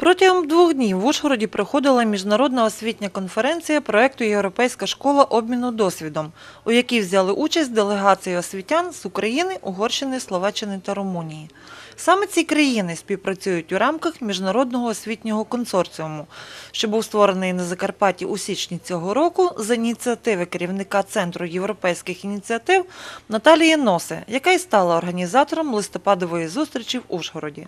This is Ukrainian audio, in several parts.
Протягом двох днів в Ужгороді проходила міжнародна освітня конференція проекту Європейська школа обміну досвідом, у якій взяли участь делегації освітян з України, Угорщини, Словаччини та Румунії. Саме ці країни співпрацюють у рамках міжнародного освітнього консорціуму, що був створений на Закарпатті у січні цього року за ініціативи керівника Центру європейських ініціатив Наталії Носе, яка й стала організатором листопадової зустрічі в Ужгороді.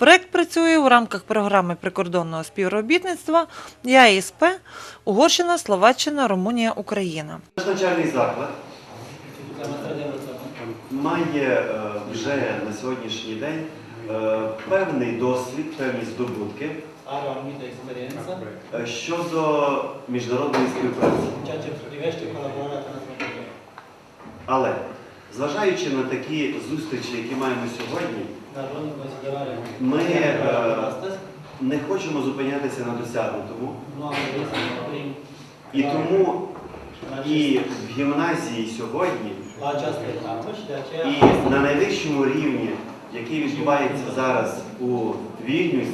Проект працює у рамках програми прикордонного співробітництва ЯІСП Угорщина, Словаччина, Румунія, Україна. Наш навчальний заклад має е, вже на сьогоднішній день е, певний досвід, певні здобутки е, щодо міжнародної співпраці. Але зважаючи на такі зустрічі, які маємо сьогодні, Ми, е, не хочемо зупинятися на досягнутому. oprim І тому і в гімназії сьогодні, і на найвищому рівні, який відбувається зараз у Вільнюсі,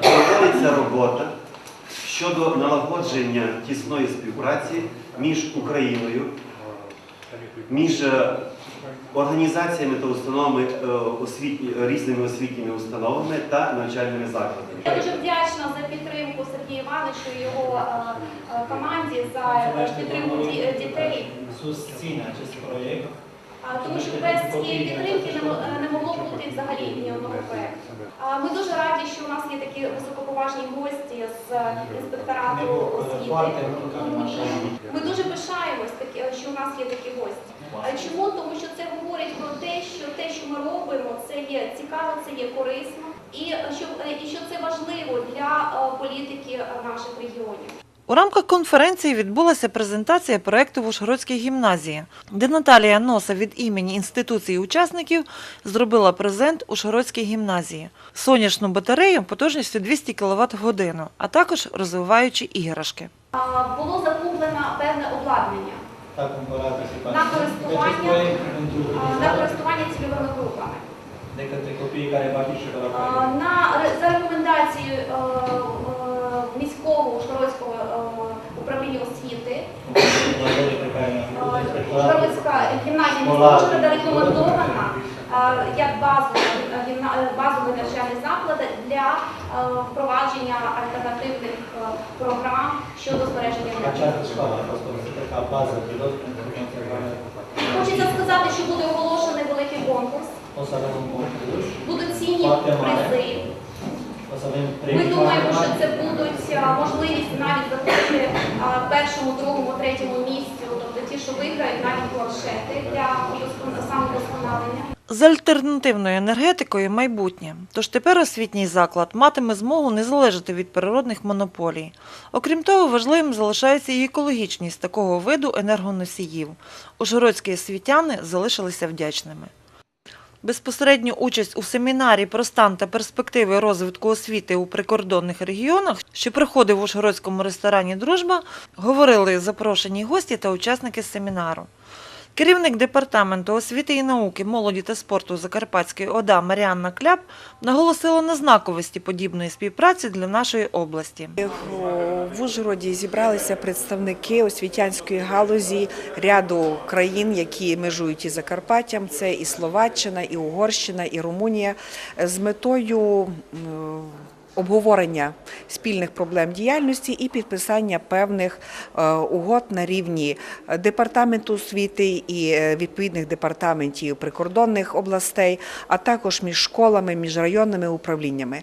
проводиться робота щодо налагодження тісної співпраці між Україною, між е, організаціями та установами е, освітні, різними освітніми установами та навчальними закладами. Я дуже вдячна за підтримку Сергію Івановичу і його е, е, команді за е, підтримку дітей, тому що без цієї підтримки не мо- е, не могло бути взагалі ні одного проєкту. Ми дуже раді, що такі високоповажні гості з інспекторату освіти. Ми дуже пишаємось, що у нас є такі гості. Чому? Тому що це говорить про те, що те, що ми робимо, це є цікаво, це є корисно, і е, що, е, і що це важливо для е, політики наших регіонів. У рамках конференції відбулася презентація проекту в Ужгородській гімназії, де Наталія Носа від імені інституції учасників зробила презент Ужгородській гімназії, сонячну батарею потужністю 200 кВт в годину, а також розвиваючі іграшки. Було закуплено певне обладнання s-a cumpărat echipatul La Deci corespunde- acest proiect pentru а, на користування цільовими групами. На за рекомендацією управління освіти. Pe care ne-am făcut е, гімназія Школа. Рекомендована е, як базовий, е, е, навчальний заклад для е, впровадження альтернативних е, програм щодо збереження Хочеться сказати, що буде оголошений великий конкурс, будуть цінні призи. Să Ми думаємо, що це будуть можливість навіть заходити першому, другому, третьому місцю, тобто ті, що виграють навіть планшети для самовдосконалення. З альтернативною енергетикою майбутнє. Тож тепер освітній заклад матиме змогу не залежати від природних монополій. Окрім того, важливим залишається і екологічність такого виду енергоносіїв. Ужгородські освітяни залишилися вдячними. Безпосередню участь у семінарі про стан та перспективи розвитку освіти у прикордонних регіонах, що проходив в Ужгородському ресторані Дружба, говорили запрошені гості та учасники семінару. Керівник департаменту освіти і науки, молоді та спорту Закарпатської ОДА Маріанна Кляп наголосила на знаковості подібної співпраці для нашої області. В Ужгороді зібралися представники освітянської галузі ряду країн, які межують із Закарпаттям. Це і Словаччина, і Угорщина, і Румунія з метою обговорення спільних проблем діяльності і підписання певних е, угод на рівні департаменту освіти і е, відповідних департаментів прикордонних областей, а також між школами, між районними управліннями.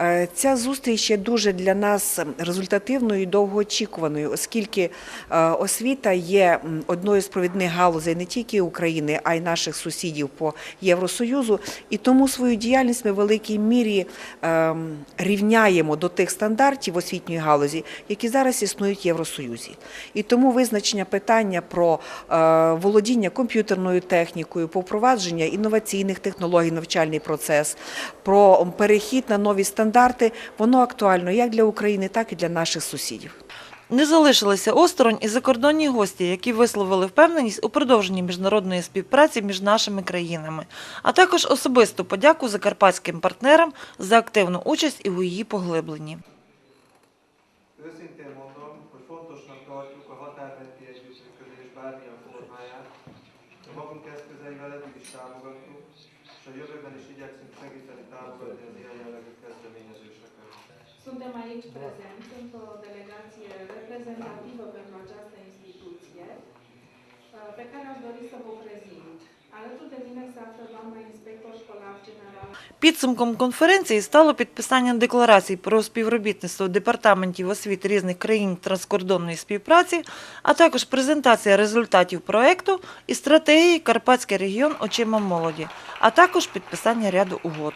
Е, Ця зустріч є дуже для нас результативною і довгоочікуваною, оскільки е, освіта є одною з провідних галузей не тільки України, а й наших сусідів по Євросоюзу. І тому свою діяльність ми в великій мірі ем, рівняємо до тих стандартів освітньої галузі, які зараз існують в Євросоюзі. І тому визначення питання про е, володіння комп'ютерною технікою, про впровадження інноваційних технологій, навчальний процес, про перехід на нові стандарти, воно актуально як для України, так і для наших сусідів. Не залишилися осторонь і закордонні гості, які висловили впевненість у продовженні міжнародної співпраці між нашими країнами, а також особисту подяку закарпатським партнерам за активну участь у її поглибленні. És a jövőben is igyekszünk segíteni támogatni az ilyen jellegű kezdeményezéseket. Suntem aici prezenți într-o delegație reprezentativă pentru această instituție, uh, pe care aș dori să vă prezint. Alături de Підсумком конференції стало підписання декларацій про співробітництво департаментів освіти різних країн транскордонної співпраці, а також презентація результатів проекту і стратегії Карпатський регіон очима молоді, а також підписання ряду угод.